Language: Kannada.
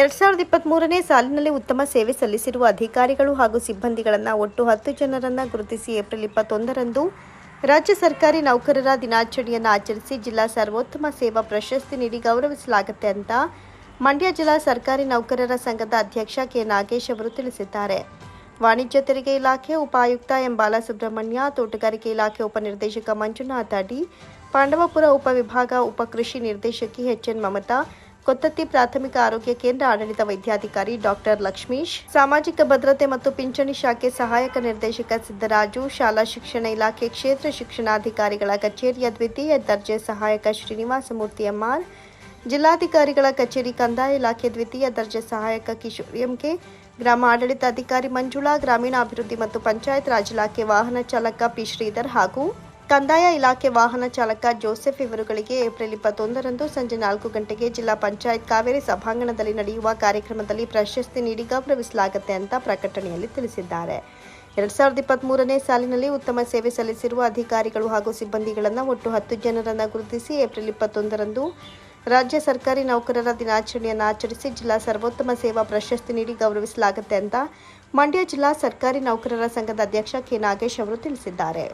ಎರಡ್ ಸಾವಿರದ ಇಪ್ಪತ್ತ್ಮೂರನೇ ಸಾಲಿನಲ್ಲಿ ಉತ್ತಮ ಸೇವೆ ಸಲ್ಲಿಸಿರುವ ಅಧಿಕಾರಿಗಳು ಹಾಗೂ ಸಿಬ್ಬಂದಿಗಳನ್ನು ಒಟ್ಟು ಹತ್ತು ಜನರನ್ನು ಗುರುತಿಸಿ ಏಪ್ರಿಲ್ ಇಪ್ಪತ್ತೊಂದರಂದು ರಾಜ್ಯ ಸರ್ಕಾರಿ ನೌಕರರ ದಿನಾಚರಣೆಯನ್ನು ಆಚರಿಸಿ ಜಿಲ್ಲಾ ಸರ್ವೋತ್ತಮ ಸೇವಾ ಪ್ರಶಸ್ತಿ ನೀಡಿ ಗೌರವಿಸಲಾಗುತ್ತೆ ಅಂತ ಮಂಡ್ಯ ಜಿಲ್ಲಾ ಸರ್ಕಾರಿ ನೌಕರರ ಸಂಘದ ಅಧ್ಯಕ್ಷ ಕೆ ನಾಗೇಶ್ ಅವರು ತಿಳಿಸಿದ್ದಾರೆ. ವಾಣಿಜ್ಯ ತೆರಿಗೆ ಇಲಾಖೆ ಉಪಾಯುಕ್ತ ಎಂ ಬಾಲಸುಬ್ರಹ್ಮಣ್ಯ, ತೋಟಗಾರಿಕೆ ಇಲಾಖೆ ಉಪನಿರ್ದೇಶಕ ಮಂಜುನಾಥ ಅಡಿ, ಪಾಂಡವಪುರ ಉಪವಿಭಾಗ ಉಪಕೃಷಿ ನಿರ್ದೇಶಕಿ ಎಚ್ಎನ್ ಮಮತಾ ಕೊತ್ತತ್ತಿ ಪ್ರಾಥಮಿಕ ಆರೋಗ್ಯ ಕೇಂದ್ರ ಆಡಳಿತ ವೈದ್ಯಾಧಿಕಾರಿ ಡಾಕ್ಟರ್ ಲಕ್ಷ್ಮೀಶ್, ಸಾಮಾಜಿಕ ಭದ್ರತೆ ಮತ್ತು ಪಿಂಚಣಿ ಶಾಖೆ ಸಹಾಯಕ ನಿರ್ದೇಶಕ ಸಿದ್ದರಾಜು, ಶಾಲಾ ಶಿಕ್ಷಣ ಇಲಾಖೆ ಕ್ಷೇತ್ರ ಶಿಕ್ಷಣಾಧಿಕಾರಿಗಳ ಕಚೇರಿಯ ದ್ವಿತೀಯ ದರ್ಜೆ ಸಹಾಯಕ ಶ್ರೀನಿವಾಸಮೂರ್ತಿ ಎಂಆರ್ ಜಿಲ್ಲಾಧಿಕಾರಿಗಳ ಕಚೇರಿ ಕಂದಾಯ ಇಲಾಖೆ ದ್ವಿತೀಯ ದರ್ಜೆ ಸಹಾಯಕ ಕಿಶೋರ್ ಎಂಕೆ, ಗ್ರಾಮ ಆಡಳಿತ ಅಧಿಕಾರಿ ಮಂಜುಳಾ, ಗ್ರಾಮೀಣಾಭಿವೃದ್ಧಿ ಮತ್ತು ಪಂಚಾಯತ್ ರಾಜ್ ಇಲಾಖೆ ವಾಹನ ಚಾಲಕ ಪಿ ಶ್ರೀಧರ್ ಹಾಗೂ ಕಂದಾಯ ಇಲಾಖೆ ವಾಹನ ಚಾಲಕ ಜೋಸೆಫ್ ಇವರುಗಳಿಗೆ ಏಪ್ರಿಲ್ ಇಪ್ಪತ್ತೊಂದರಂದು ಸಂಜೆ ನಾಲ್ಕು ಗಂಟೆಗೆ ಜಿಲ್ಲಾ ಪಂಚಾಯತ್ ಕಾವೇರಿ ಸಭಾಂಗಣದಲ್ಲಿ ನಡೆಯುವ ಕಾರ್ಯಕ್ರಮದಲ್ಲಿ ಪ್ರಶಸ್ತಿ ನೀಡಿ ಗೌರವಿಸಲಾಗುತ್ತೆ ಅಂತ ಪ್ರಕಟಣೆಯಲ್ಲಿ ತಿಳಿಸಿದ್ದಾರೆ. ಎರಡ್ ಸಾವಿರದ ಇಪ್ಪತ್ತ್ಮೂರನೇ ಸಾಲಿನಲ್ಲಿ ಉತ್ತಮ ಸೇವೆ ಸಲ್ಲಿಸಿರುವ ಅಧಿಕಾರಿಗಳು ಹಾಗೂ ಸಿಬ್ಬಂದಿಗಳನ್ನು ಒಟ್ಟು ಹತ್ತು ಜನರನ್ನು ಗುರುತಿಸಿ ಏಪ್ರಿಲ್ ಇಪ್ಪತ್ತೊಂದರಂದು ರಾಜ್ಯ ಸರ್ಕಾರಿ ನೌಕರರ ದಿನಾಚರಣೆಯನ್ನು ಆಚರಿಸಿ ಜಿಲ್ಲಾ ಸರ್ವೋತ್ತಮ ಸೇವಾ ಪ್ರಶಸ್ತಿ ನೀಡಿ ಗೌರವಿಸಲಾಗುತ್ತೆ ಅಂತ ಮಂಡ್ಯ ಜಿಲ್ಲಾ ಸರ್ಕಾರಿ ನೌಕರರ ಸಂಘದ ಅಧ್ಯಕ್ಷ ಕೆ ನಾಗೇಶ್ ಅವರು ತಿಳಿಸಿದ್ದಾರೆ.